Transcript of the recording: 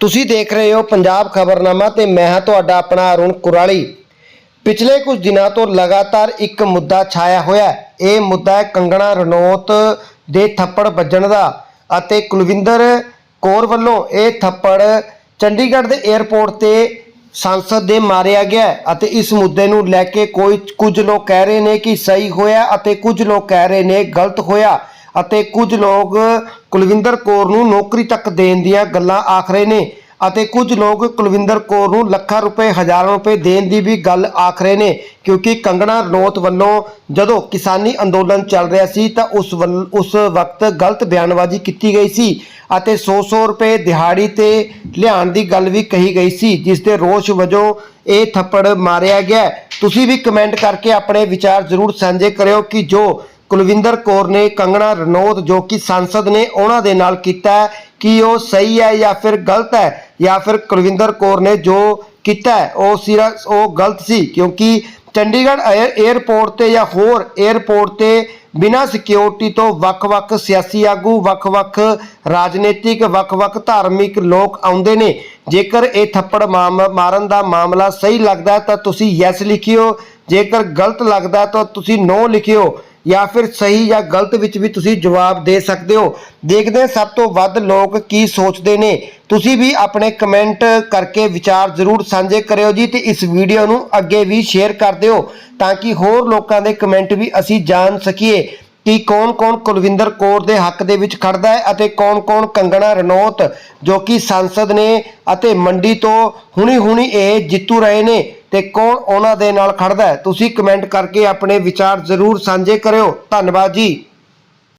ਤੁਸੀਂ ਦੇਖ ਰਹੇ ਹੋ ਪੰਜਾਬ ਖਬਰਨਾਮਾ ਤੇ ਮੈਂ ਹਾਂ ਤੁਹਾਡਾ ਆਪਣਾ ਅਰੁਣ ਕੁਰਾਲੀ। ਪਿਛਲੇ ਕੁਝ ਦਿਨਾਂ ਤੋਂ ਲਗਾਤਾਰ ਇੱਕ ਮੁੱਦਾ ਛਾਇਆ ਹੋਇਆ ਹੈ। ਇਹ ਮੁੱਦਾ ਹੈ ਕੰਗਣਾ ਰਣੌਤ ਦੇ ਥੱਪੜ ਵੱਜਣ ਦਾ ਅਤੇ ਕੁਲਵਿੰਦਰ ਕੌਰ ਵੱਲੋਂ ਇਹ ਥੱਪੜ ਚੰਡੀਗੜ੍ਹ ਦੇ 에ਅਰਪੋਰਟ ਤੇ ਸੰਸਦ ਦੇ ਮਾਰਿਆ ਗਿਆ ਅਤੇ ਇਸ ਮੁੱਦੇ ਨੂੰ ਲੈ ਕੇ ਕੋਈ ਕੁਝ ਲੋਕ ਕਹਿ ਰਹੇ ਨੇ ਕਿ ਸਹੀ ਹੋਇਆ ਅਤੇ ਕੁਝ ਲੋਕ ਕਹਿ ਰਹੇ ਨੇ ਗਲਤ ਹੋਇਆ। ਅਤੇ ਕੁਝ ਲੋਕ ਕੁਲਵਿੰਦਰ ਕੌਰ ਨੂੰ ਨੌਕਰੀ ਤੱਕ ਦੇਣ ਦੀਆਂ ਗੱਲਾਂ ਆਖ ਰਹੇ ਨੇ ਅਤੇ ਕੁਝ ਲੋਕ ਕੁਲਵਿੰਦਰ ਕੌਰ ਨੂੰ ਲੱਖਾਂ ਰੁਪਏ, ਹਜ਼ਾਰਾਂ ਰੁਪਏ ਦੇਣ ਦੀ ਵੀ ਗੱਲ ਆਖ ਰਹੇ ਨੇ, ਕਿਉਂਕਿ ਕੰਗਣਾ ਰਣੌਤ ਵੱਲੋਂ ਜਦੋਂ ਕਿਸਾਨੀ ਅੰਦੋਲਨ ਚੱਲ ਰਿਹਾ ਸੀ ਤਾਂ ਉਸ ਵੱਲ- ਉਸ ਵਕਤ ਗਲਤ ਬਿਆਨਬਾਜ਼ੀ ਕੀਤੀ ਗਈ ਸੀ ਅਤੇ 100-100 ਰੁਪਏ ਦਿਹਾੜੀ ਤੇ ਲਿਆਉਣ ਦੀ ਗੱਲ ਵੀ ਕਹੀ ਗਈ ਸੀ, ਜਿਸ ਦੇ ਰੋਸ਼ ਵਜੋਂ ਇਹ ਥੱਪੜ ਮਾਰਿਆ ਗਿਆ। ਤੁਸੀਂ ਵੀ ਕਮੈਂਟ ਕਰਕੇ ਆਪਣੇ ਵਿਚਾਰ ਜ਼ਰੂਰ ਸਾਂਝੇ ਕਰਿਓ ਕਿ ਜੋ ਕੁਲਵਿੰਦਰ ਕੌਰ ਨੇ ਕੰਗਣਾ ਰਣੌਤ ਜੋ ਕਿ ਸੰਸਦ ਨੇ ਉਹਨਾਂ ਦੇ ਨਾਲ ਕੀਤਾ ਕਿ ਉਹ ਸਹੀ ਹੈ ਜਾਂ ਫਿਰ ਗਲਤ ਹੈ? ਜਾਂ ਫਿਰ ਕੁਲਵਿੰਦਰ ਕੌਰ ਨੇ ਜੋ ਕੀਤਾ ਉਹ ਸਿਰਾ ਉਹ ਗਲਤ ਸੀ? ਕਿਉਂਕਿ ਚੰਡੀਗੜ੍ਹ ਏਅਰ- 에ਅਰਪੋਰਟ ਤੇ ਜਾਂ ਹੋਰ 에ਅਰਪੋਰਟ ਤੇ ਬਿਨਾਂ ਸਿਕਿਉਰਿਟੀ ਤੋਂ ਵੱਖ-ਵੱਖ ਸਿਆਸੀ ਆਗੂ, ਵੱਖ-ਵੱਖ ਰਾਜਨੀਤਿਕ, ਵੱਖ-ਵੱਖ ਧਾਰਮਿਕ ਲੋਕ ਆਉਂਦੇ ਨੇ। ਜੇਕਰ ਇਹ ਥੱਪੜ ਮਾਮ- ਮਾਰਨ ਦਾ ਮਾਮਲਾ ਸਹੀ ਲੱਗਦਾ ਤਾਂ ਤੁਸੀਂ ਯੈਸ ਲਿਖਿਓ। ਜੇਕਰ ਗਲਤ ਲੱਗਦਾ ਤਾਂ ਤੁਸੀਂ ਨੋ ਲਿਖਿਓ। ਜਾਂ ਫਿਰ ਸਹੀ ਜਾਂ ਗਲਤ ਵਿੱਚ ਵੀ ਤੁਸੀਂ ਜਵਾਬ ਦੇ ਸਕਦੇ ਹੋ। ਦੇਖਦੇ ਸਭ ਤੋਂ ਵੱਧ ਲੋਕ ਕੀ ਸੋਚਦੇ ਨੇ। ਤੁਸੀਂ ਵੀ ਆਪਣੇ ਕਮੈਂਟ ਕਰਕੇ ਵਿਚਾਰ ਜ਼ਰੂਰ ਸਾਂਝੇ ਕਰਿਓ ਜੀ ਤੇ ਇਸ ਵੀਡੀਓ ਨੂੰ ਅੱਗੇ ਵੀ ਸ਼ੇਅਰ ਕਰ ਦਿਓ ਤਾਂ ਕਿ ਹੋਰ ਲੋਕਾਂ ਦੇ ਕਮੈਂਟ ਵੀ ਅਸੀਂ ਜਾਣ ਸਕੀਏ ਕਿ ਕੌਣ-ਕੌਣ ਕੁਲਵਿੰਦਰ ਕੌਰ ਦੇ ਹੱਕ ਦੇ ਵਿੱਚ ਖੜਦਾ ਹੈ ਅਤੇ ਕੌਣ-ਕੌਣ ਕੰਗਣਾ ਰਣੌਤ ਜੋ ਕਿ ਸੰਸਦ ਨੇ ਅਤੇ ਮੰਡੀ ਤੋਂ ਹੁਣੀ-ਹੁਣੀ ਇਹ ਜਿੱਤੂ ਰਹੇ ਨੇ। ਤੇ ਕੌਣ ਉਹਨਾਂ ਦੇ ਨਾਲ ਖੜਦਾ ਹੈ? ਤੁਸੀਂ ਕਮੈਂਟ ਕਰਕੇ ਆਪਣੇ ਵਿਚਾਰ ਜ਼ਰੂਰ ਸਾਂਝੇ ਕਰਿਓ। ਧੰਨਵਾਦ ਜੀ।